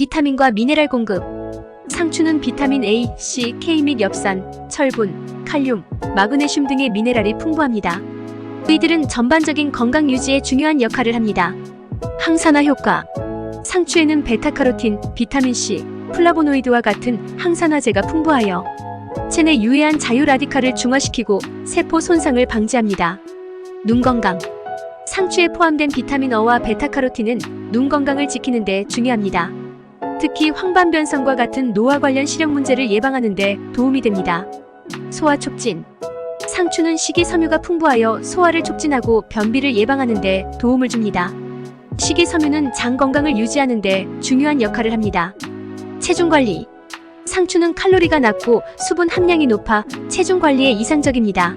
비타민과 미네랄 공급. 상추는 비타민 A, C, K 및 엽산, 철분, 칼륨, 마그네슘 등의 미네랄이 풍부합니다. 이들은 전반적인 건강 유지에 중요한 역할을 합니다. 항산화 효과. 상추에는 베타카로틴, 비타민 C, 플라보노이드와 같은 항산화제가 풍부하여 체내 유해한 자유 라디칼을 중화시키고 세포 손상을 방지합니다. 눈 건강. 상추에 포함된 비타민 어와 베타카로틴은 눈 건강을 지키는 데 중요합니다. 특히 황반변성과 같은 노화 관련 시력 문제를 예방하는 데 도움이 됩니다. 소화 촉진. 상추는 식이섬유가 풍부하여 소화를 촉진하고 변비를 예방하는 데 도움을 줍니다. 식이섬유는 장 건강을 유지하는 데 중요한 역할을 합니다. 체중 관리. 상추는 칼로리가 낮고 수분 함량이 높아 체중 관리에 이상적입니다.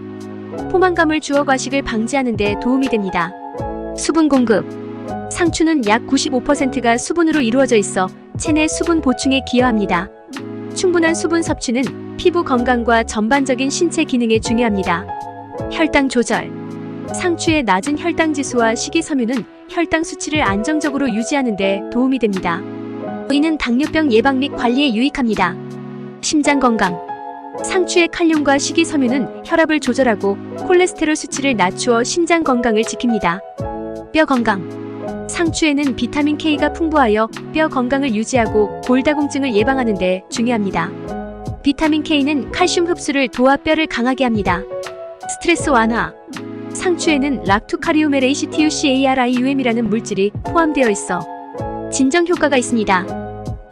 포만감을 주어 과식을 방지하는 데 도움이 됩니다. 수분 공급. 상추는 약 95%가 수분으로 이루어져 있어 체내 수분 보충에 기여합니다. 충분한 수분 섭취는 피부 건강과 전반적인 신체 기능에 중요합니다. 혈당 조절. 상추의 낮은 혈당 지수와 식이섬유는 혈당 수치를 안정적으로 유지하는 데 도움이 됩니다. 이는 당뇨병 예방 및 관리에 유익합니다. 심장 건강. 상추의 칼륨과 식이섬유는 혈압을 조절하고 콜레스테롤 수치를 낮추어 심장 건강을 지킵니다. 뼈 건강. 상추에는 비타민 K가 풍부하여 뼈 건강을 유지하고 골다공증을 예방하는 데 중요합니다. 비타민 K는 칼슘 흡수를 도와 뼈를 강하게 합니다. 스트레스 완화. 상추에는 락투카리오메레이시티우CARIUM이라는 물질이 포함되어 있어 진정 효과가 있습니다.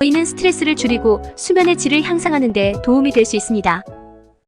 이는 스트레스를 줄이고 수면의 질을 향상하는 데 도움이 될 수 있습니다.